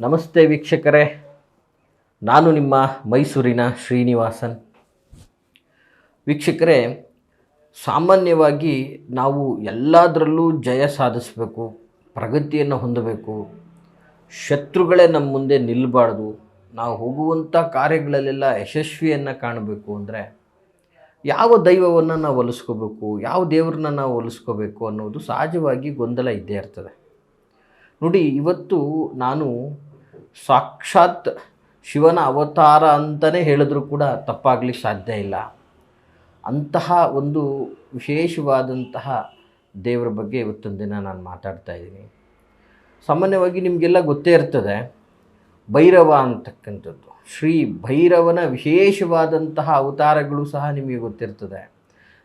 ನಮಸ್ತೆ ವೀಕ್ಷಕರೇ. ನಾನು ನಿಮ್ಮ ಮೈಸೂರಿನ ಶ್ರೀನಿವಾಸನ್. ವೀಕ್ಷಕರೇ, ಸಾಮಾನ್ಯವಾಗಿ ನಾವು ಎಲ್ಲದರಲ್ಲೂ ಜಯ ಸಾಧಿಸಬೇಕು, ಪ್ರಗತಿಯನ್ನು ಹೊಂದಬೇಕು, ಶತ್ರುಗಳೇ ನಮ್ಮ ಮುಂದೆ ನಿಲ್ಲಬಾರ್ದು ನಾವು ಹೋಗುವಂಥ ಕಾರ್ಯಗಳಲ್ಲೆಲ್ಲ ಯಶಸ್ವಿಯನ್ನು ಕಾಣಬೇಕು ಅಂದರೆ ಯಾವ ದೈವವನ್ನು ನಾವು ಒಲಿಸ್ಕೋಬೇಕು ಯಾವ ದೇವ್ರನ್ನ ನಾವು ಒಲಿಸ್ಕೋಬೇಕು ಅನ್ನೋದು ಸಹಜವಾಗಿ ಗೊಂದಲ ಇದ್ದೇ ಇರ್ತದೆ. ನೋಡಿ, ಇವತ್ತು ನಾನು ಸಾಕ್ಷಾತ್ ಶಿವನ ಅವತಾರ ಅಂತಲೇ ಹೇಳಿದ್ರೂ ಕೂಡ ತಪ್ಪಾಗಲಿಕ್ಕೆ ಸಾಧ್ಯ ಇಲ್ಲ. ಅಂತಹ ಒಂದು ವಿಶೇಷವಾದಂತಹ ದೇವರ ಬಗ್ಗೆ ಇವತ್ತೊಂದು ದಿನ ನಾನು ಮಾತಾಡ್ತಾ ಇದ್ದೀನಿ. ಸಾಮಾನ್ಯವಾಗಿ ನಿಮಗೆಲ್ಲ ಗೊತ್ತೇ ಇರ್ತದೆ, ಭೈರವ ಅಂತಕ್ಕಂಥದ್ದು. ಶ್ರೀ ಭೈರವನ ವಿಶೇಷವಾದಂತಹ ಅವತಾರಗಳು ಸಹ ನಿಮಗೆ ಗೊತ್ತಿರ್ತದೆ.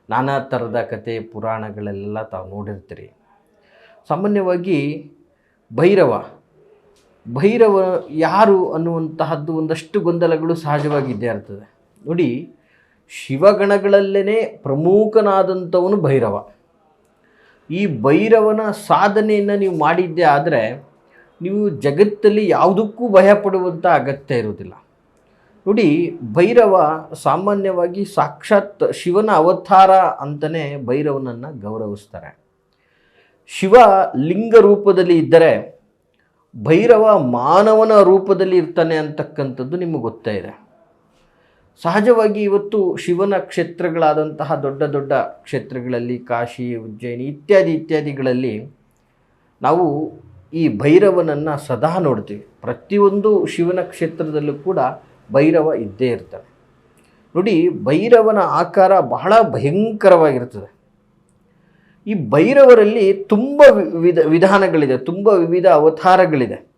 ನಾನಾ ಥರದ ಕತೆ ಪುರಾಣಗಳೆಲ್ಲ ತಾವು ನೋಡಿರ್ತೀರಿ. ಸಾಮಾನ್ಯವಾಗಿ ಭೈರವ ಭೈರವ ಯಾರು ಅನ್ನುವಂತಹದ್ದು ಒಂದಷ್ಟು ಗೊಂದಲಗಳು ಸಹಜವಾಗಿದ್ದೇ ಇರ್ತದೆ. ನೋಡಿ ಶಿವಗಣಗಳಲ್ಲೇ ಪ್ರಮುಖನಾದಂಥವನು ಭೈರವ. ಈ ಭೈರವನ ಸಾಧನೆಯನ್ನು ನೀವು ಮಾಡಿದ್ದೇ ಆದರೆ ನೀವು ಜಗತ್ತಲ್ಲಿ ಯಾವುದಕ್ಕೂ ಭಯಪಡುವಂಥ ಅಗತ್ಯ ಇರುವುದಿಲ್ಲ. ನೋಡಿ, ಭೈರವ ಸಾಮಾನ್ಯವಾಗಿ ಸಾಕ್ಷಾತ್ ಶಿವನ ಅವತಾರ ಅಂತಲೇ ಭೈರವನನ್ನು ಗೌರವಿಸ್ತಾರೆ. ಶಿವ ಲಿಂಗ ರೂಪದಲ್ಲಿ ಇದ್ದರೆ ಭೈರವ ಮಾನವನ ರೂಪದಲ್ಲಿ ಇರ್ತಾನೆ ಅಂತಕ್ಕಂಥದ್ದು ನಿಮಗೆ ಗೊತ್ತೇ ಇದೆ. ಸಹಜವಾಗಿ ಇವತ್ತು ಶಿವನ ಕ್ಷೇತ್ರಗಳಾದಂತಹ ದೊಡ್ಡ ದೊಡ್ಡ ಕ್ಷೇತ್ರಗಳಲ್ಲಿ ಕಾಶಿ, ಉಜ್ಜಯಿನಿ ಇತ್ಯಾದಿ ಇತ್ಯಾದಿಗಳಲ್ಲಿ ನಾವು ಈ ಭೈರವನನ್ನು ಸದಾ ನೋಡ್ತೀವಿ. ಪ್ರತಿಯೊಂದು ಶಿವನ ಕ್ಷೇತ್ರದಲ್ಲೂ ಕೂಡ ಭೈರವ ಇದ್ದೇ ಇರ್ತಾನೆ ನೋಡಿ, ಭೈರವನ ಆಕಾರ ಬಹಳ ಭಯಂಕರವಾಗಿರ್ತದೆ. ಈ ಭೈರವರಲ್ಲಿ ತುಂಬ ವಿಧ, ವಿಧಾನಗಳಿದೆ, ತುಂಬ ವಿವಿಧ ಅವತಾರಗಳಿದೆ.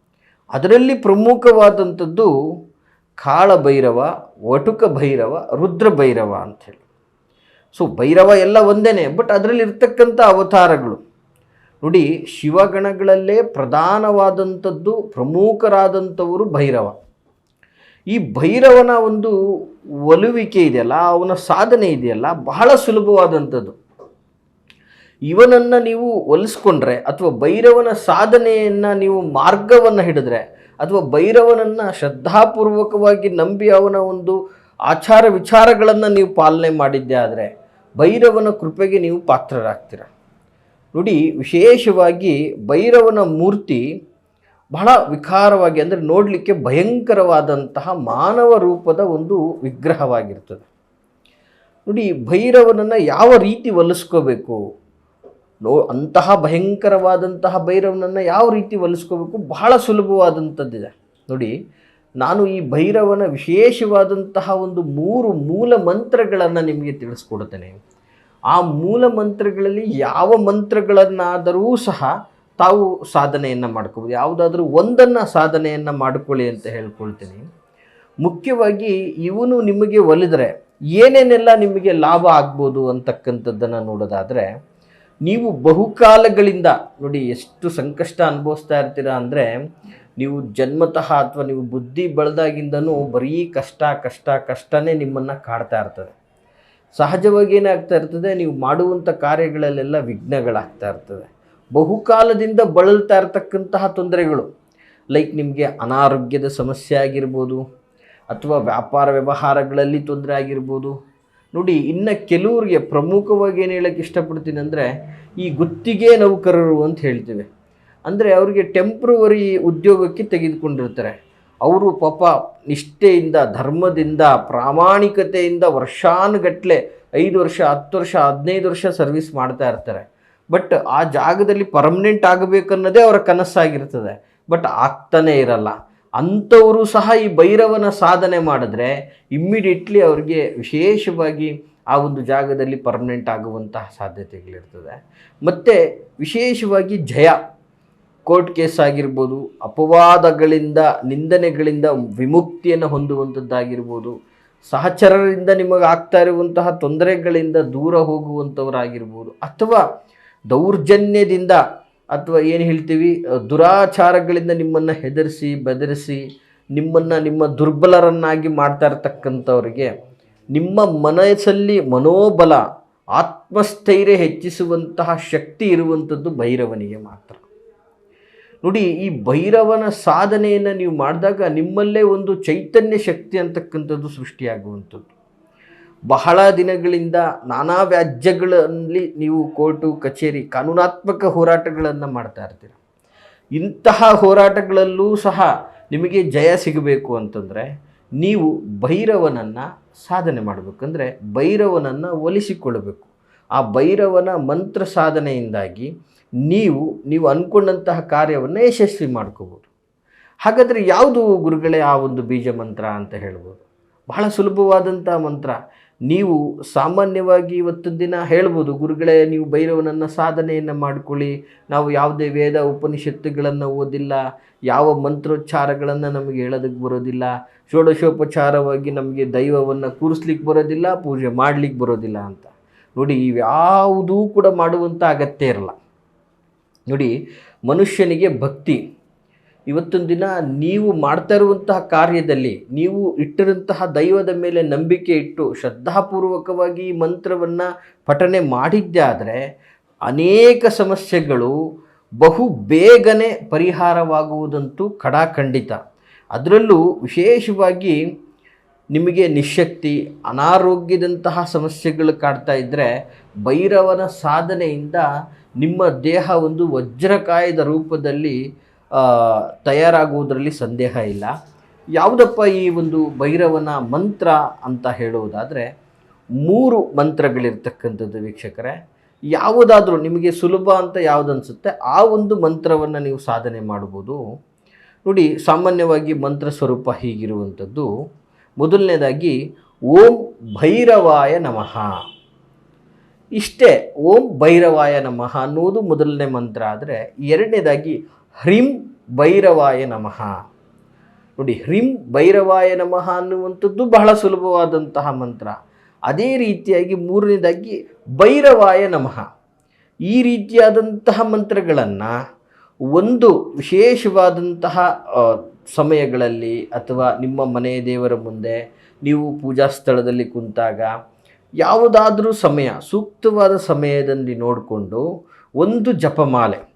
ಅದರಲ್ಲಿ ಪ್ರಮುಖವಾದಂಥದ್ದು ಕಾಳಭೈರವ ವಟುಕ ಭೈರವ, ರುದ್ರ ಭೈರವ ಅಂಥೇಳಿ. ಸೊ, ಭೈರವ ಎಲ್ಲ ಒಂದೇ ಬಟ್ ಅದರಲ್ಲಿ ಇರ್ತಕ್ಕಂಥ ಅವತಾರಗಳು. ನೋಡಿ, ಶಿವಗಣಗಳಲ್ಲೇ ಪ್ರಧಾನವಾದಂಥದ್ದು, ಪ್ರಮುಖರಾದಂಥವರು ಭೈರವ. ಈ ಭೈರವನ ಒಂದು ಒಲುವಿಕೆ ಇದೆಯಲ್ಲ, ಅವನ ಸಾಧನೆ ಇದೆಯಲ್ಲ, ಬಹಳ ಸುಲಭವಾದಂಥದ್ದು. ಇವನನ್ನು ನೀವು ಒಲಿಸ್ಕೊಂಡ್ರೆ ಅಥವಾ ಭೈರವನ ಸಾಧನೆಯನ್ನು ನೀವು ಮಾರ್ಗವನ್ನು ಹಿಡಿದ್ರೆ ಅಥವಾ ಭೈರವನನ್ನು ಶ್ರದ್ಧಾಪೂರ್ವಕವಾಗಿ ನಂಬಿ ಅವನ ಒಂದು ಆಚಾರ ವಿಚಾರಗಳನ್ನು ನೀವು ಪಾಲನೆ ಮಾಡಿದ್ದೆ ಆದರೆ ಭೈರವನ ಕೃಪೆಗೆ ನೀವು ಪಾತ್ರರಾಗ್ತೀರ? ನೋಡಿ, ವಿಶೇಷವಾಗಿ ಭೈರವನ ಮೂರ್ತಿ ಬಹಳ ವಿಕಾರವಾಗಿ ಅಂದರೆ ನೋಡಲಿಕ್ಕೆ ಭಯಂಕರವಾದಂತಹ ಮಾನವ ರೂಪದ ಒಂದು ವಿಗ್ರಹವಾಗಿರ್ತದೆ. ನೋಡಿ, ಭೈರವನನ್ನು ಯಾವ ರೀತಿ ಒಲಿಸ್ಕೋಬೇಕು? ನೋ ಅಂತಹ ಭಯಂಕರವಾದಂತಹ ಭೈರವನನ್ನು ಯಾವ ರೀತಿ ಒಲಿಸ್ಕೋಬೇಕು? ಬಹಳ ಸುಲಭವಾದಂಥದ್ದಿದೆ. ನೋಡಿ, ನಾನು ಈ ಭೈರವನ ವಿಶೇಷವಾದಂತಹ ಒಂದು ಮೂರು ಮೂಲ ಮಂತ್ರಗಳನ್ನು ನಿಮಗೆ ತಿಳಿಸ್ಕೊಡ್ತೇನೆ. ಆ ಮೂಲ ಮಂತ್ರಗಳಲ್ಲಿ ಯಾವ ಮಂತ್ರಗಳನ್ನಾದರೂ ಸಹ ತಾವು ಸಾಧನೆಯನ್ನು ಮಾಡ್ಕೋಬೋದು. ಯಾವುದಾದ್ರೂ ಒಂದನ್ನು ಸಾಧನೆಯನ್ನು ಮಾಡಿಕೊಳ್ಳಿ ಅಂತ ಹೇಳ್ಕೊಳ್ತೀನಿ. ಮುಖ್ಯವಾಗಿ ಇವನು ನಿಮಗೆ ಒಲಿದರೆ ಏನೇನೆಲ್ಲ ನಿಮಗೆ ಲಾಭ ಆಗ್ಬೋದು ಅಂತಕ್ಕಂಥದ್ದನ್ನು ನೋಡೋದಾದರೆ ನೀವು ಬಹುಕಾಲಗಳಿಂದ ನೋಡಿ ಎಷ್ಟು ಸಂಕಷ್ಟ ಅನುಭವಿಸ್ತಾ ಇರ್ತೀರಾ ಅಂದರೆ ನೀವು ಜನ್ಮತಃ ಅಥವಾ ನೀವು ಬುದ್ಧಿ ಬೆಳೆದಾಗಿಂದನೂ ಬರೀ ಕಷ್ಟ ಕಷ್ಟ, ಕಷ್ಟನೇ ನಿಮ್ಮನ್ನು ಕಾಡ್ತಾ ಇರ್ತದೆ. ಸಹಜವಾಗಿ ಏನಾಗ್ತಾ ಇರ್ತದೆ, ನೀವು ಮಾಡುವಂಥ ಕಾರ್ಯಗಳಲ್ಲೆಲ್ಲ ವಿಘ್ನಗಳಾಗ್ತಾ ಇರ್ತದೆ. ಬಹುಕಾಲದಿಂದ ಬಳಲ್ತಾ ಇರ್ತಕ್ಕಂತಹ ತೊಂದರೆಗಳು, ಲೈಕ್ ನಿಮಗೆ ಅನಾರೋಗ್ಯದ ಸಮಸ್ಯೆ ಆಗಿರ್ಬೋದು, ಅಥವಾ ವ್ಯಾಪಾರ ವ್ಯವಹಾರಗಳಲ್ಲಿ ತೊಂದರೆ ಆಗಿರ್ಬೋದು ನೋಡಿ, ಇನ್ನು ಕೆಲವ್ರಿಗೆ ಪ್ರಮುಖವಾಗಿ ಏನು ಹೇಳಕ್ಕೆ ಇಷ್ಟಪಡ್ತೀನಿ ಅಂದರೆ, ಈ ಗುತ್ತಿಗೆ ನೌಕರರು ಅಂತ ಹೇಳ್ತೀವಿ. ಅಂದರೆ ಅವರಿಗೆ ಟೆಂಪ್ರವರಿ ಉದ್ಯೋಗಕ್ಕೆ ತೆಗೆದುಕೊಂಡಿರ್ತಾರೆ. ಅವರು ಪಾಪ ನಿಷ್ಠೆಯಿಂದ, ಧರ್ಮದಿಂದ, ಪ್ರಾಮಾಣಿಕತೆಯಿಂದ ವರ್ಷಾನುಗಟ್ಟಲೆ ಐದು ವರ್ಷ, ಹತ್ತು ವರ್ಷ, ಹದಿನೈದು ವರ್ಷ ಸರ್ವಿಸ್ ಮಾಡ್ತಾ ಇರ್ತಾರೆ. ಬಟ್ ಆ ಜಾಗದಲ್ಲಿ ಪರ್ಮನೆಂಟ್ ಆಗಬೇಕನ್ನೋದೇ ಅವರ ಕನಸಾಗಿರ್ತದೆ. ಬಟ್ ಆಗ್ತಾನೇ ಇರಲ್ಲ. ಅಂಥವರು ಸಹ ಈ ಭೈರವನ ಸಾಧನೆ ಮಾಡಿದ್ರೆ ಇಮ್ಮಿಡಿಯೇಟ್ಲಿ ಅವ್ರಿಗೆ ವಿಶೇಷವಾಗಿ ಆ ಒಂದು ಜಾಗದಲ್ಲಿ ಪರ್ಮನೆಂಟ್ ಆಗುವಂತಹ ಸಾಧ್ಯತೆಗಳಿರ್ತದೆ. ಮತ್ತು ವಿಶೇಷವಾಗಿ ಜಯ ಕೋರ್ಟ್ ಕೇಸ್ ಆಗಿರ್ಬೋದು, ಅಪವಾದಗಳಿಂದ, ನಿಂದನೆಗಳಿಂದ ವಿಮುಕ್ತಿಯನ್ನು ಹೊಂದುವಂಥದ್ದಾಗಿರ್ಬೋದು, ಸಹಚರರಿಂದ ನಿಮಗೆ ಆಗ್ತಾ ಇರುವಂತಹ ತೊಂದರೆಗಳಿಂದ ದೂರ ಹೋಗುವಂಥವರಾಗಿರ್ಬೋದು, ಅಥವಾ ದೌರ್ಜನ್ಯದಿಂದ ಅಥವಾ ಏನು ಹೇಳ್ತೀವಿ ದುರಾಚಾರಗಳಿಂದ ನಿಮ್ಮನ್ನು ಹೆದರಿಸಿ, ಬೆದರಿಸಿ, ನಿಮ್ಮನ್ನು ನಿಮ್ಮ ದುರ್ಬಲರನ್ನಾಗಿ ಮಾಡ್ತಾ ಇರ್ತಕ್ಕಂಥವ್ರಿಗೆ ನಿಮ್ಮ ಮನಸ್ಸಲ್ಲಿ ಮನೋಬಲ, ಆತ್ಮಸ್ಥೈರ್ಯ ಹೆಚ್ಚಿಸುವಂತಹ ಶಕ್ತಿ ಇರುವಂಥದ್ದು ಭೈರವನಿಗೆ ಮಾತ್ರ. ನೋಡಿ, ಈ ಭೈರವನ ಸಾಧನೆಯನ್ನು ನೀವು ಮಾಡಿದಾಗ ನಿಮ್ಮಲ್ಲೇ ಒಂದು ಚೈತನ್ಯ ಶಕ್ತಿ ಅಂತಕ್ಕಂಥದ್ದು ಸೃಷ್ಟಿಯಾಗುವಂಥದ್ದು. ಬಹಳ ದಿನಗಳಿಂದ ನಾನಾ ವ್ಯಾಜ್ಯಗಳಲ್ಲಿ ನೀವು ಕೋರ್ಟು, ಕಚೇರಿ ಕಾನೂನಾತ್ಮಕ ಹೋರಾಟಗಳನ್ನು ಮಾಡ್ತಾ ಇರ್ತೀರ. ಇಂತಹ ಹೋರಾಟಗಳಲ್ಲೂ ಸಹ ನಿಮಗೆ ಜಯ ಸಿಗಬೇಕು ಅಂತಂದರೆ ನೀವು ಭೈರವನನ್ನು ಸಾಧನೆ ಮಾಡಬೇಕಂದ್ರೆ ಭೈರವನನ್ನು ಒಲಿಸಿಕೊಳ್ಳಬೇಕು. ಆ ಭೈರವನ ಮಂತ್ರ ಸಾಧನೆಯಿಂದಾಗಿ ನೀವು ನೀವು ಅಂದ್ಕೊಂಡಂತಹ ಕಾರ್ಯವನ್ನು ಯಶಸ್ವಿ ಮಾಡ್ಕೋಬೋದು. ಹಾಗಾದರೆ ಯಾವುದು ಗುರುಗಳೇ ಆ ಒಂದು ಬೀಜ ಮಂತ್ರ ಅಂತ ಹೇಳ್ಬೋದು? ಬಹಳ ಸುಲಭವಾದಂಥ ಮಂತ್ರ. ನೀವು ಸಾಮಾನ್ಯವಾಗಿ ಇವತ್ತು ದಿನ ಹೇಳ್ಬೋದು, ಗುರುಗಳೇ ನೀವು ಭೈರವನನ್ನು ಸಾಧನೆಯನ್ನು ಮಾಡ್ಕೊಳ್ಳಿ, ನಾವು ಯಾವುದೇ ವೇದ ಉಪನಿಷತ್ತುಗಳನ್ನು ಓದಿಲ್ಲ, ಯಾವ ಮಂತ್ರೋಚ್ಚಾರಗಳನ್ನು ನಮಗೆ ಹೇಳೋದಕ್ಕೆ ಬರೋದಿಲ್ಲ, ಷೋಡಶೋಪಚಾರವಾಗಿ ನಮಗೆ ದೈವವನ್ನು ಕೂರಿಸ್ಲಿಕ್ಕೆ ಬರೋದಿಲ್ಲ, ಪೂಜೆ ಮಾಡಲಿಕ್ಕೆ ಬರೋದಿಲ್ಲ ಅಂತ. ನೋಡಿ, ಇವ್ಯಾವುದೂ ಕೂಡ ಮಾಡುವಂಥ ಅಗತ್ಯ ಇರಲ್ಲ. ನೋಡಿ, ಮನುಷ್ಯನಿಗೆ ಭಕ್ತಿ. ಇವತ್ತೊಂದು ದಿನ ನೀವು ಮಾಡ್ತಾ ಇರುವಂತಹ ಕಾರ್ಯದಲ್ಲಿ ನೀವು ಇಟ್ಟಿರುವಂತಹ ದೈವದ ಮೇಲೆ ನಂಬಿಕೆ ಇಟ್ಟು ಶ್ರದ್ಧಾಪೂರ್ವಕವಾಗಿ ಈ ಮಂತ್ರವನ್ನು ಪಠನೆ ಮಾಡಿದ್ದಾದರೆ ಅನೇಕ ಸಮಸ್ಯೆಗಳು ಬಹು ಬೇಗನೆ ಪರಿಹಾರವಾಗುವುದಂತೂ ಖಡಾಖಂಡಿತ. ಅದರಲ್ಲೂ ವಿಶೇಷವಾಗಿ ನಿಮಗೆ ನಿಶಕ್ತಿ, ಅನಾರೋಗ್ಯದಂತಹ ಸಮಸ್ಯೆಗಳು ಕಾಡ್ತಾ ಇದ್ದರೆ ಭೈರವನ ಸಾಧನೆಯಿಂದ ನಿಮ್ಮ ದೇಹ ಒಂದು ವಜ್ರಕಾಯದ ರೂಪದಲ್ಲಿ ತಯಾರಾಗುವುದರಲ್ಲಿ ಸಂದೇಹ ಇಲ್ಲ. ಯಾವುದಪ್ಪ ಈ ಒಂದು ಭೈರವನ ಮಂತ್ರ ಅಂತ ಹೇಳುವುದಾದರೆ ಮೂರು ಮಂತ್ರಗಳಿರ್ತಕ್ಕಂಥದ್ದು ವೀಕ್ಷಕರೇ. ಯಾವುದಾದ್ರೂ ನಿಮಗೆ ಸುಲಭ ಅಂತ ಯಾವುದು ಅನಿಸುತ್ತೆ ಆ ಒಂದು ಮಂತ್ರವನ್ನು ನೀವು ಸಾಧನೆ ಮಾಡ್ಬೋದು ನೋಡಿ, ಸಾಮಾನ್ಯವಾಗಿ ಮಂತ್ರ ಸ್ವರೂಪ ಹೀಗಿರುವಂಥದ್ದು. ಮೊದಲನೇದಾಗಿ, ಓಂ ಭೈರವಾಯ ನಮಃ. ಇಷ್ಟೇ, ಓಂ ಭೈರವಾಯ ನಮಃ ಅನ್ನುವುದು ಮೊದಲನೇ ಮಂತ್ರ ಆದರೆ ಎರಡನೇದಾಗಿ ಹ್ರೀಂ ಭೈರವಾಯ ನಮಃ. ನೋಡಿ, ಹ್ರಿಂ ಭೈರವಾಯ ನಮಃ ಅನ್ನುವಂಥದ್ದು ಬಹಳ ಸುಲಭವಾದಂತಹ ಮಂತ್ರ. ಅದೇ ರೀತಿಯಾಗಿ ಮೂರನೇದಾಗಿ ಭೈರವಾಯ ನಮಃ. ಈ ರೀತಿಯಾದಂತಹ ಮಂತ್ರಗಳನ್ನು ಒಂದು ವಿಶೇಷವಾದಂತಹ ಸಮಯಗಳಲ್ಲಿ ಅಥವಾ ನಿಮ್ಮ ಮನೆಯ ದೇವರ ಮುಂದೆ ನೀವು ಪೂಜಾ ಸ್ಥಳದಲ್ಲಿ ಕುಂತಾಗ ಯಾವುದಾದ್ರೂ ಸಮಯ, ಸೂಕ್ತವಾದ ಸಮಯದಲ್ಲಿ ನೋಡಿಕೊಂಡು ಒಂದು ಜಪಮಾಲೆ.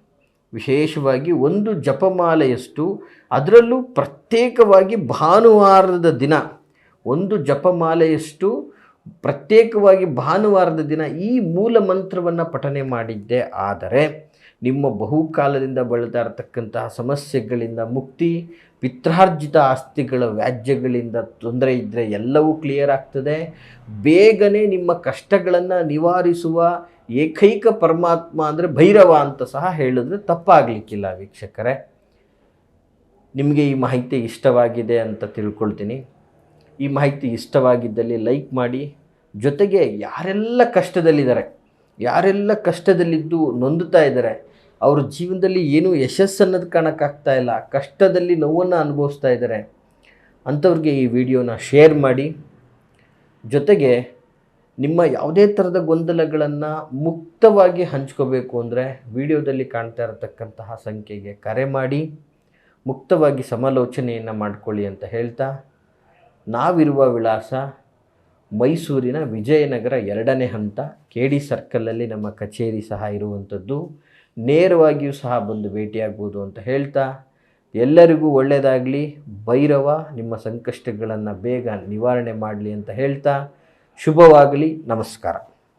ವಿಶೇಷವಾಗಿ ಒಂದು ಜಪಮಾಲೆಯಷ್ಟು ಅದರಲ್ಲೂ ಪ್ರತ್ಯೇಕವಾಗಿ ಭಾನುವಾರದ ದಿನ, ಒಂದು ಜಪಮಾಲೆಯಷ್ಟು ಪ್ರತ್ಯೇಕವಾಗಿ ಭಾನುವಾರದ ದಿನ ಈ ಮೂಲ ಮಂತ್ರವನ್ನು ಪಠನೆ ಮಾಡಿದ್ದೆ. ಆದರೆ ನಿಮ್ಮ ಬಹುಕಾಲದಿಂದ ಬಳಲ್ತಾ ಇರತಕ್ಕಂತಹ ಸಮಸ್ಯೆಗಳಿಂದ ಮುಕ್ತಿ ಪಿತ್ರಾರ್ಜಿತ ಆಸ್ತಿಗಳ ವ್ಯಾಜ್ಯಗಳಿಂದ ತೊಂದರೆ ಇದ್ದರೆ ಎಲ್ಲವೂ ಕ್ಲಿಯರ್ ಆಗ್ತದೆ. ಬೇಗನೆ ನಿಮ್ಮ ಕಷ್ಟಗಳನ್ನು ನಿವಾರಿಸುವ ಏಕೈಕ ಪರಮಾತ್ಮ ಅಂದರೆ ಭೈರವ ಅಂತ ಸಹ ಹೇಳಿದ್ರೆ ತಪ್ಪಾಗಲಿಕ್ಕಿಲ್ಲ ವೀಕ್ಷಕರೇ. ನಿಮಗೆ ಈ ಮಾಹಿತಿ ಇಷ್ಟವಾಗಿದೆ ಅಂತ ತಿಳ್ಕೊಳ್ತೀನಿ. ಈ ಮಾಹಿತಿ ಇಷ್ಟವಾಗಿದ್ದಲ್ಲಿ ಲೈಕ್ ಮಾಡಿ. ಜೊತೆಗೆ ಯಾರೆಲ್ಲ ಕಷ್ಟದಲ್ಲಿದ್ದಾರೆ, ಯಾರೆಲ್ಲ ಕಷ್ಟದಲ್ಲಿದ್ದು ನೊಂದುತ್ತಾ ಇದ್ದಾರೆ, ಅವ್ರ ಜೀವನದಲ್ಲಿ ಏನೂ ಯಶಸ್ಸು ಅನ್ನೋದು ಕಾಣಕ್ಕಾಗ್ತಾ ಇಲ್ಲ, ಕಷ್ಟದಲ್ಲಿ ನೋವನ್ನು ಅನುಭವಿಸ್ತಾ ಇದ್ದಾರೆ ಅಂಥವ್ರಿಗೆ ಈ ವಿಡಿಯೋನ ಶೇರ್ ಮಾಡಿ. ಜೊತೆಗೆ ನಿಮ್ಮ ಯಾವುದೇ ಥರದ ಗೊಂದಲಗಳನ್ನು ಮುಕ್ತವಾಗಿ ಹಂಚ್ಕೋಬೇಕು ಅಂದರೆ ವಿಡಿಯೋದಲ್ಲಿ ಕಾಣ್ತಾ ಇರತಕ್ಕಂತಹ ಸಂಖ್ಯೆಗೆ ಕರೆ ಮಾಡಿ, ಮುಕ್ತವಾಗಿ ಸಮಾಲೋಚನೆಯನ್ನು ಮಾಡಿಕೊಳ್ಳಿ ಅಂತ ಹೇಳ್ತಾ, ನಾವಿರುವ ವಿಳಾಸ ಮೈಸೂರಿನ ವಿಜಯನಗರ ಎರಡನೇ ಹಂತ, ಕೆ ಡಿ ಸರ್ಕಲಲ್ಲಿ ನಮ್ಮ ಕಚೇರಿ ಸಹ ಇರುವಂಥದ್ದು. ನೇರವಾಗಿಯೂ ಸಹ ಬಂದು ಭೇಟಿಯಾಗ್ಬೋದು ಅಂತ ಹೇಳ್ತಾ, ಎಲ್ಲರಿಗೂ ಒಳ್ಳೆಯದಾಗಲಿ ಭೈರವ, ನಿಮ್ಮ ಸಂಕಷ್ಟಗಳನ್ನು ಬೇಗ ನಿವಾರಣೆ ಮಾಡಲಿ ಅಂತ ಹೇಳ್ತಾ ಶುಭವಾಗಲಿ ನಮಸ್ಕಾರ.